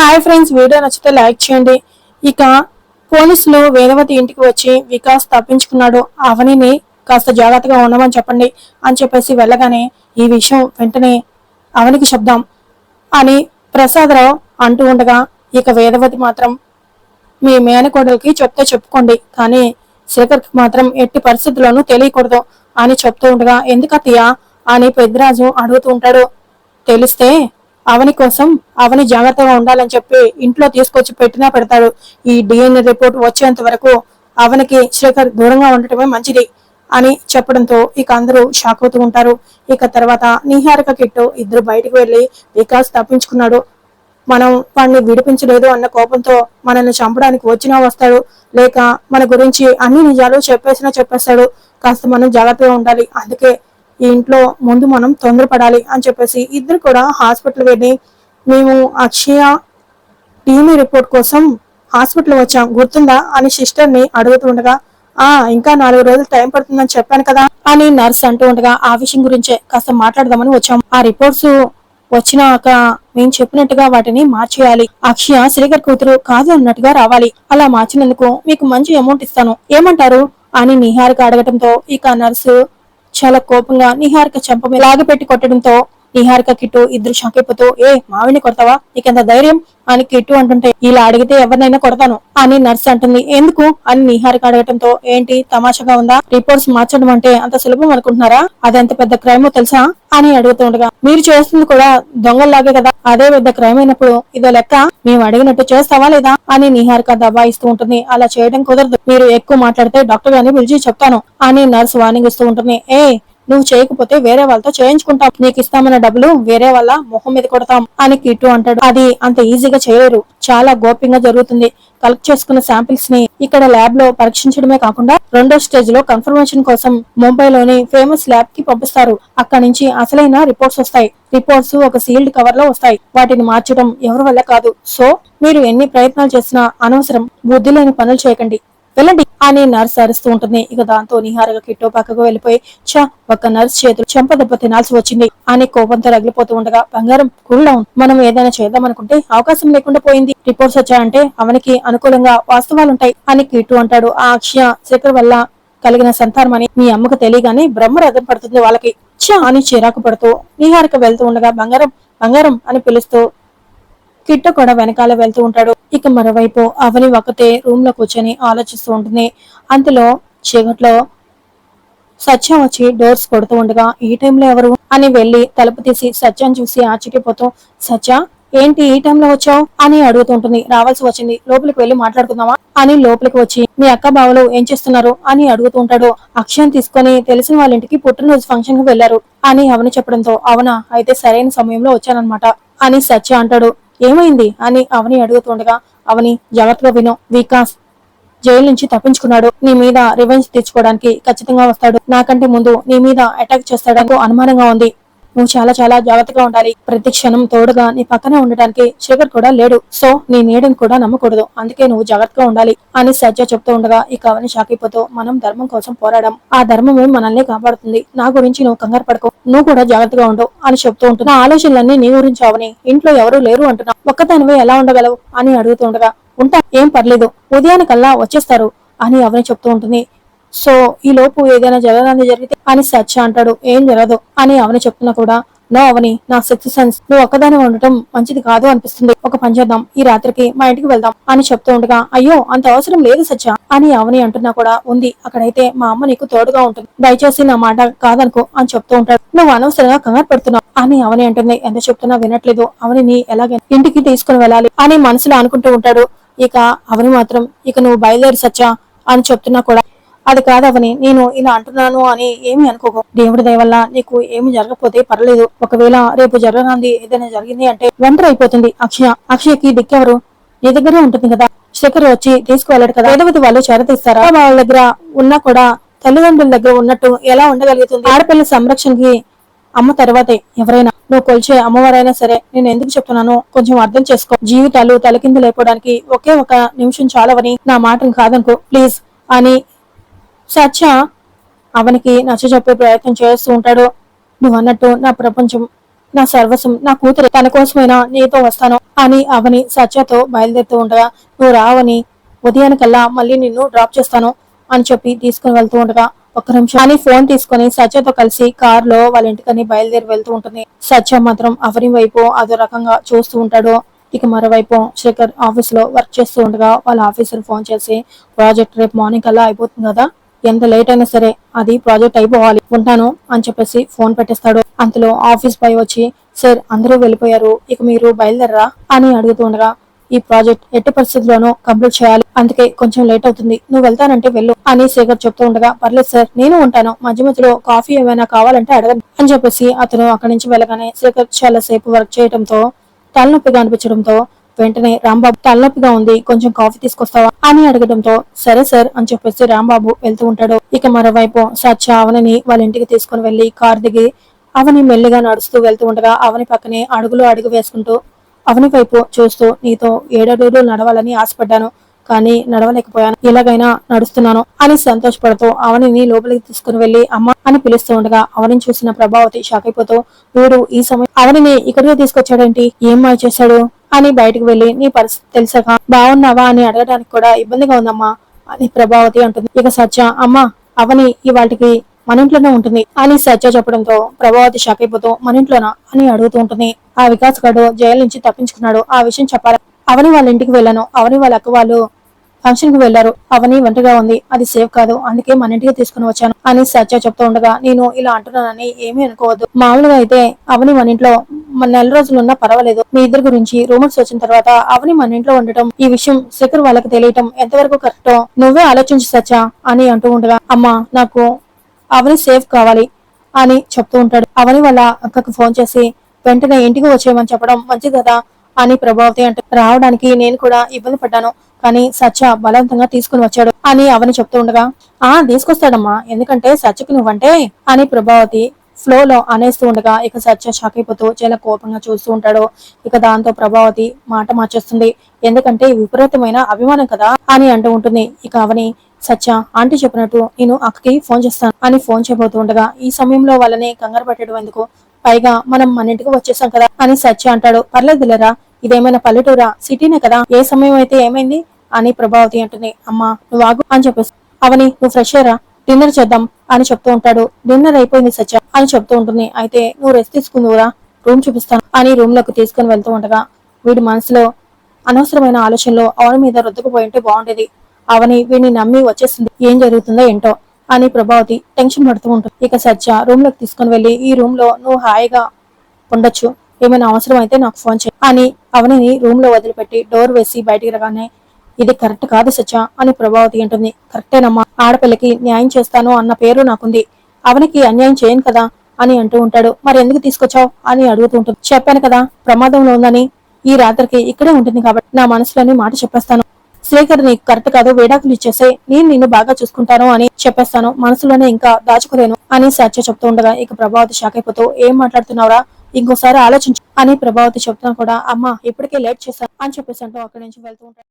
Hi friends video నచ్చితే like చేయండి. ఇక పోలీసులు వేదవతి ఇంటికి వచ్చి వికాస్ తప్పించుకున్నాడు. అవనిని కాస్త జాగ్రత్తగా ఉండమని చెప్పండి అని చెప్పేసి వెళ్ళగానే ఈ విషయం వెంటనే అవనికి చెప్దాం అని ప్రసాదరావు అంటూ ఉండగా ఇక వేదవతి మాత్రం మీ మేనకోడలికి చెప్తే చెప్పుకోండి. కానీ శేఖర్కి మాత్రం ఎట్టి పరిస్థితుల్లోనూ తెలియకూడదు అని చెప్తూ ఉండగా ఎందుకత్తయ్యా అని పెద్దరాజు అడుగుతూ ఉంటాడు. తెలిస్తే అవని కోసం అవని జాగ్రత్తగా ఉండాలని చెప్పి ఇంట్లో తీసుకొచ్చి పెట్టినా పెడతాడు. ఈ డిఎన్ఏ రిపోర్ట్ వచ్చేంత వరకు అవనికి శేఖర్ దూరంగా ఉండటమే మంచిది అని చెప్పడంతో ఇక అందరూ షాక్ అవుతూ ఉంటారు. ఇక తర్వాత నిహారిక కిట్టు ఇద్దరు బయటకు వెళ్ళి వికాస్ తప్పించుకున్నాడు. మనం వాడిని విడిపించలేదు అన్న కోపంతో మనల్ని చంపడానికి వచ్చినా వస్తాడు. లేక మన గురించి అన్ని నిజాలు చెప్పేసినా చెప్పేస్తాడు. కాస్త మనం జాగ్రత్తగా ఉండాలి. అందుకే ఇంట్లో ముందు మనం తొందరపడాలి అని చెప్పేసి ఇద్దరు కూడా హాస్పిటల్ వెళ్ళి మేము అక్షయ టీమీ రిపోర్ట్ కోసం హాస్పిటల్ వచ్చాం. గుర్తుందా అని సిస్టర్ని అడుగుతూ అడుగుతుండగా ఆ ఇంకా నాలుగు రోజులు టైం పడుతుందని చెప్పాను కదా అని నర్స్ అంటూ ఉండగా ఆ విషయం గురించే కాస్త మాట్లాడదామని వచ్చాం. ఆ రిపోర్ట్స్ వచ్చినాక మేము చెప్పినట్టుగా వాటిని మార్చేయాలి. అక్షయ శ్రీకర్ కూతురు కాదు అన్నట్టుగా రావాలి. అలా మార్చినందుకు మీకు మంచి అమౌంట్ ఇస్తాను. ఏమంటారు? అని నిహారిక అడగటంతో ఇక నర్సు చాలా కోపంగా నిహారిక చెంప లాగి పెట్టి కొట్టడంతో నిహారిక కిట్టు ఇద్దరు షాక్ ఏ మావిని కొడతావా? నీకెంత ధైర్యం? అని కిట్టు అంటుంటే ఇలా అడిగితే ఎవరినైనా కొడతాను. అని నర్స్ అంటుంది ఎందుకు? అని నిహారిక అడగటంతో ఏంటి తమాషాగా ఉందా? రిపోర్ట్స్ మార్చడం అంటే అంత సులభం అనుకుంటున్నారా? అదెంత పెద్ద క్రైమో తెలుసా? అని అడుగుతుండగా మీరు చేస్తుంది కూడా దొంగల్లాగే కదా? అదే పెద్ద క్రైమ్ అయినప్పుడు ఇదో లెక్క? మేము అడిగినట్టు చేస్తావా లేదా? అని నిహారిక దబాయిస్తూ ఉంటుంది అలా చేయడం కుదరదు. మీరు ఎక్కువ మాట్లాడితే డాక్టర్ గారిని పిలిచి చెప్తాను. అని నర్స్ వార్నింగ్ ఇస్తూ ఉంటుంది ఏ నువ్వు చేయకపోతే వేరే వాళ్ళతో చేయించుకుంటాం. నీకు ఇస్తామన్న డబ్బులు వేరే వాళ్ళ మొహం మీద కొడతాం అని కిట్టు అంటాడు. అది అంత ఈజీగా చేయలేరు. చాలా గోప్యంగా జరుగుతుంది. కలెక్ట్ చేసుకున్న శాంపిల్స్ని ఇక్కడ ల్యాబ్లో పరీక్షించడమే కాకుండా రెండో స్టేజ్లో కన్ఫర్మేషన్ కోసం ముంబైలోని ఫేమస్ ల్యాబ్కి పంపిస్తారు. అక్కడ నుంచి అసలైన రిపోర్ట్స్ వస్తాయి. రిపోర్ట్స్ ఒక సీల్డ్ కవర్లో వస్తాయి. వాటిని మార్చడం ఎవరి వల్ల కాదు. సో మీరు ఎన్ని ప్రయత్నాలు చేసినా అనవసరం. బుద్ధి లేని పనులు చేయకండి. వెళ్ళండి. అని నర్స్ అరుస్తూ ఉంటుంది. ఇక దాంతో నిహారిక కిట్టో పక్కకు వెళ్ళిపోయి చా ఒక నర్స్ చేతులు చెంప దెబ్బ తినాల్సి వచ్చింది అని కోపంతో రగిలిపోతూ ఉండగా బంగారం కూల్ డౌన్. మనం ఏదైనా చేద్దాం అనుకుంటే అవకాశం లేకుండా పోయింది. రిపోర్ట్స్ వచ్చాయంటే అవనికి అనుకూలంగా వాస్తవాలుంటాయి అని కిట్టు అంటాడు. ఆ అక్షయ శేఖర్ వల్ల కలిగిన సంతానం అని మీ అమ్మకు తెలియగానే బ్రహ్మరథం పడుతుంది వాళ్ళకి. చా అని చిరాకు పడుతూ నిహారిక వెళ్తూ ఉండగా బంగారం బంగారం అని పిలుస్తూ కిట్టు కూడా వెనకాల వెళ్తూ ఉంటాడు. ఇక మరోవైపు అవని ఒకతే రూమ్లో కూర్చొని ఆలోచిస్తూ ఉంటుంది. అంతలో చీకట్లో సత్యం వచ్చి డోర్స్ కొడుతూ ఉండగా ఈ టైంలో ఎవరు? అని వెళ్ళి తలుపు తీసి సత్యం చూసి ఆశ్చర్యపోతూ సత్య ఏంటి ఈ టైంలో వచ్చావు? అని అడుగుతుంటుంది రావాల్సి వచ్చింది. లోపలికి వెళ్ళి మాట్లాడుకుందామా? అని లోపలికి వచ్చి మీ అక్క బావలు ఏం చేస్తున్నారు? అని అడుగుతుంటాడు అక్షయం తీసుకొని తెలిసిన వాళ్ళ ఇంటికి పుట్టినరోజు ఫంక్షన్కి వెళ్ళారు అని అవని చెప్పడంతో అవునా అయితే సరైన సమయంలో వచ్చానన్నమాట అని సత్య అంటాడు. ఏమైంది అని అవని అడుగుతుండగా అవని జాగ్రత్తగా విను. వికాస్ జైలు నుంచి తప్పించుకున్నాడు. నీ మీద రివెంజ్ తెచ్చుకోవడానికి ఖచ్చితంగా వస్తాడు. నాకంటే ముందు నీ మీద అటాక్ చేస్తాడని అనుమానంగా ఉంది. నువ్వు చాలా చాలా జాగ్రత్తగా ఉండాలి. ప్రతి క్షణం తోడుగా నీ పక్కనే ఉండటానికి శేఖర్ కూడా లేడు. సో నీ నీడని కూడా నమ్మకూడదు. అందుకే నువ్వు జాగ్రత్తగా ఉండాలి అని సజ్జ చెప్తూ ఉండగా ఇక అవని షాక్ అయిపోతూ మనం ధర్మం కోసం పోరాడం. ఆ ధర్మమే మనల్ని కాపాడుతుంది. నా గురించి నువ్వు కంగారు పడుకో. నువ్వు కూడా జాగ్రత్తగా ఉండు అని చెప్తూ ఉంటున్నా ఆలోచనలన్నీ నీ గురించి అవని. ఇంట్లో ఎవరూ లేరు అంటున్నా. ఒక్కదానివే ఎలా ఉండగలవు అని అడుగుతుండగా ఉంటా ఏం పర్లేదు. ఉదయానికల్లా వచ్చేస్తారు అని అవని చెప్తూ ఉంటుంది. సో ఈ లోపు ఏదైనా జరగడానికి జరిగితే అని సత్య అంటాడు. ఏం జరగదు అని అవని చెప్తున్నా కూడా నో అవని నా సిక్స్త్ సెన్స్. నువ్వు ఒక్కదాని ఉండటం మంచిది కాదు అనిపిస్తుంది. ఒక పని చేద్దాం ఈ రాత్రికి మా ఇంటికి వెళ్దాం అని చెప్తూ ఉండగా అయ్యో అంత అవసరం లేదు సత్య అని అవని అంటున్నా కూడా ఉంది అక్కడైతే మా అమ్మ నీకు తోడుగా ఉంటుంది. దయచేసి నా మాట కాదనుకో అని చెప్తూ ఉంటాడు. నువ్వు అనవసరంగా కంగారు పడుతున్నావు అని అవని అంటుంది. ఎంత చెప్తున్నా వినట్లేదు. అవనిని ఎలాగ ఇంటికి తీసుకుని వెళ్ళాలి అని మనసులో అనుకుంటూ ఉంటాడు. ఇక అవని మాత్రం ఇక నువ్వు బయలుదేరి సత్య అని చెప్తున్నా కూడా అది కాదవని నేను ఇలా అంటున్నాను అని ఏమి అనుకోకు. దేవుడి దయవల్ల నీకు ఏమి జరగకపోతే పర్లేదు. ఒకవేళ రేపు జరగనుంది ఏదైనా జరిగింది అంటే ఒంటరి అయిపోతుంది. అక్షయ అక్షయకి దిక్కెవరు నీ దగ్గరే ఉంటుంది కదా. శేఖర్ వచ్చి తీసుకువెళ్ళాడు కదా. ఏదవతి వాళ్ళు చేరతీస్తారా వాళ్ళ దగ్గర ఉన్నా కూడా తల్లిదండ్రుల దగ్గర ఉన్నట్టు ఎలా ఉండగలుగుతుంది? ఆడపిల్ల సంరక్షణకి అమ్మ తర్వాతే ఎవరైనా. నువ్వు కొలిచే అమ్మవారైనా సరే నేను ఎందుకు చెప్తున్నాను కొంచెం అర్థం చేసుకో. జీవితాలు తలకిందు లేకపోవడానికి ఒకే ఒక నిమిషం చాలవని నా మాటను కాదనుకో. ప్లీజ్ అని సత్య అవనికి నచ్చ చెప్పే ప్రయత్నం చేస్తూ ఉంటాడు. నువ్వు అన్నట్టు నా ప్రపంచం నా సర్వస్వం నా కూతురు తన కోసమైనా నీతో వస్తాను అని అవని సత్యతో బయలుదేరుతూ ఉండగా నువ్వు రావని ఉదయానికల్లా మళ్ళీ నిన్ను డ్రాప్ చేస్తాను అని చెప్పి తీసుకుని వెళ్తూ ఉండగా ఒక్క నిమిషం అని ఫోన్ తీసుకుని సత్యతో కలిసి కార్లో వాళ్ళ ఇంటికని బయలుదేరి వెళ్తూ ఉంటుంది. సత్య మాత్రం అవని వైపు అదో రకంగా చూస్తూ ఉంటాడు. ఇక మరోవైపు శేఖర్ ఆఫీస్లో వర్క్ చేస్తూ ఉండగా వాళ్ళ ఆఫీసర్ ఫోన్ చేసి ప్రాజెక్ట్ రేపు మార్నింగ్ అలా అయిపోతుంది కదా? ఎంత లేట్ అయినా సరే అది ప్రాజెక్ట్ అయిపోవాలి. ఉంటాను అని చెప్పేసి ఫోన్ పెట్టేస్తాడు. అంతలో ఆఫీస్ పై వచ్చి సార్ అందరూ వెళ్ళిపోయారు. ఇక మీరు బయలుదేరరా? అని అడుగుతూ ఉండగా ఈ ప్రాజెక్ట్ ఎట్టి పరిస్థితుల్లోనూ కంప్లీట్ చేయాలి. అందుకే కొంచెం లేట్ అవుతుంది. నువ్వు వెళ్తానంటే వెళ్ళు అని శేఖర్ చెప్తూ ఉండగా పర్లేదు సార్ నేను ఉంటాను. మధ్య మధ్యలో కాఫీ ఏమైనా కావాలంటే అడగండి అని చెప్పేసి అతను అక్కడి నుంచి వెళ్ళగానే శేఖర్ చాలా సేపు వర్క్ చేయడంతో తలనొప్పిగా అనిపించడంతో వెంటనే రాంబాబు తలనొప్పిగా ఉంది కొంచెం కాఫీ తీసుకొస్తావా అని అడగడంతో సరే సార్ అని చెప్పేసి రాంబాబు వెళ్తూ ఉంటాడు. ఇక మరోవైపు సత్య అవనిని వాళ్ళ ఇంటికి తీసుకుని వెళ్ళి కార్ దిగి అవని మెల్లిగా నడుస్తూ వెళ్తూ ఉండగా అవని పక్కనే అడుగులు అడుగు వేసుకుంటూ అవని వైపు చూస్తూ నీతో ఏడడుగులు నడవాలని ఆశపడ్డాను కానీ నడవలేకపోయాను ఎలాగైనా నడుస్తున్నాను అని సంతోషపడుతూ అవనిని లోపలికి తీసుకుని వెళ్ళి అమ్మ అని పిలుస్తూ ఉండగా అవనిని చూసిన ప్రభావతి షాక్ అయిపోతూ వీడు ఈ సమయం అవనిని ఇక్కడికి తీసుకొచ్చాడేంటి? ఏం మాయ చేశాడు? అని బయటకు వెళ్ళి నీ పరిస్థితి తెలిసాక బాగున్నావా? అని అడగడానికి కూడా ఇబ్బందిగా ఉందమ్మా అని ప్రభావతి అంటుంది. ఇక సత్య అమ్మా అవని ఇవాటికి మన ఇంట్లోనే ఉంటుంది అని సత్య చెప్పడంతో ప్రభావతి షాక్ అయిపోతూ మన ఇంట్లోనా? అని అడుగుతూ ఉంటుంది. ఆ వికాస్ గడు జైలు నుంచి తప్పించుకున్నాడు. ఆ విషయం చెప్పాలి. అవని వాళ్ళ ఇంటికి వెళ్ళాను. అవని వాళ్ళ అక్క వాళ్ళు ఫంక్షన్కి వెళ్ళారు అవని ఒంటరిగా ఉంది. అది సేఫ్ కాదు. అందుకే మన ఇంటికి తీసుకుని వచ్చాను అని సత్య చెప్తూ ఉండగా నేను ఇలా అంటున్నానని ఏమీ అనుకోవద్దు. మామూలుగా అయితే అవని మన ఇంట్లో మన నెల రోజులు ఉన్నా పర్వాలేదు. మీ ఇద్దరి గురించి రూమర్స్ వచ్చిన తర్వాత అవని మన ఇంట్లో ఉండటం ఈ విషయం శేఖర్ వాళ్ళకి తెలియటం ఎంతవరకు కరెక్టో నువ్వే ఆలోచించి సచ్చా అని అంటూ ఉండగా అమ్మా నాకు అవని సేఫ్ కావాలి అని చెప్తూ ఉంటాడు. అవని వాళ్ళ అక్కకు ఫోన్ చేసి వెంటనే ఇంటికి వచ్చేయమని చెప్పడం మంచిది కదా అని ప్రభావతి అంటే రావడానికి నేను కూడా ఇబ్బంది పడ్డాను కానీ సత్య బలవంతంగా తీసుకుని వచ్చాడు అని అవని చెప్తూ ఉండగా ఆ తీసుకొస్తాడమ్మా ఎందుకంటే సత్యకి నువ్వంటే అని ప్రభావతి ఫ్లో లో అనేస్తూ ఉండగా ఇక సత్య షాక్ అయిపోతూ చాలా కోపంగా చూస్తూ ఉంటాడు. ఇక దాంతో ప్రభావతి మాట మార్చేస్తుంది. ఎందుకంటే విపరీతమైన అభిమానం కదా అని అంటూ ఉంటుంది. ఇక అవని సత్య ఆంటీ చెప్పినట్టు నేను అక్కకి ఫోన్ చేస్తాను అని ఫోన్ చేయబోతూ ఉండగా ఈ సమయంలో వాళ్ళని కంగారు పెట్టడం ఎందుకు? పైగా మనం మన ఇంటికి వచ్చేసాం కదా అని సత్య అంటాడు. పర్లేదులేరా ఇదేమైనా పల్లెటూరా? సిటీనే కదా. ఏ సమయం అయితే ఏమైంది? అని ప్రభావతి అంటుంది. అమ్మా నువ్వు ఆగు అని చెప్పేసి. అవని నువ్వు ఫ్రెష్ అయ్యరా డిన్నర్ చేద్దాం అని చెప్తూ ఉంటాడు. డిన్నర్ అయిపోయింది సత్య అని చెప్తూ ఉంటుంది. అయితే నువ్వు రెస్ట్ తీసుకుందువురా రూమ్ చూపిస్తాను అని రూమ్లోకి తీసుకుని వెళ్తూ ఉండగా వీడి మనసులో అనవసరమైన ఆలోచనలో అవని మీద రుద్దుకుపోయి ఉంటే బాగుండేది. అవని వీడిని నమ్మి వచ్చేసింది ఏం జరుగుతుందో ఏంటో అని ప్రభావతి టెన్షన్ పడుతూ ఉంటుంది. ఇక సత్య రూమ్లోకి తీసుకుని వెళ్ళి ఈ రూమ్లో నువ్వు హాయిగా ఉండొచ్చు. ఏమైనా అవసరం అయితే నాకు ఫోన్ చేయి అని అవనిని రూమ్లో వదిలిపెట్టి డోర్ వేసి బయటికి రాగానే ఇది కరెక్ట్ కాదు సత్య అని ప్రభావతి అంటుంది. కరెక్టేనమ్మా ఆడపిల్లకి న్యాయం చేస్తాను అన్న పేరు నాకుంది. అవనికి అన్యాయం చేయను కదా అని అంటూ ఉంటాడు. మరి ఎందుకు తీసుకొచ్చావు అని అడుగుతూ ఉంటుంది. చెప్పాను కదా ప్రమాదంలో ఉందని. ఈ రాత్రికి ఇక్కడే ఉంటుంది కాబట్టి నా మనసులోని మాట చెప్పేస్తాను. శ్రీకర్ నీకు కరెక్ట్ కాదు వేడాకులు ఇచ్చేసే. నేను నిన్ను బాగా చూసుకుంటాను అని చెప్పేస్తాను. మనసులోనే ఇంకా దాచుకోలేను అని సత్య చెప్తూ ఉండగా ఇక ప్రభావతి షాక్ అయిపోతూ ఏం మాట్లాడుతున్నావురా? ఇంకోసారి ఆలోచించు అని ప్రభావతి చెప్తున్నా కూడా అమ్మ ఇప్పటికే లేట్ చేశాను అని చెప్పేసి అంటూ అక్కడి నుంచి వెళ్తూ ఉంటాడు.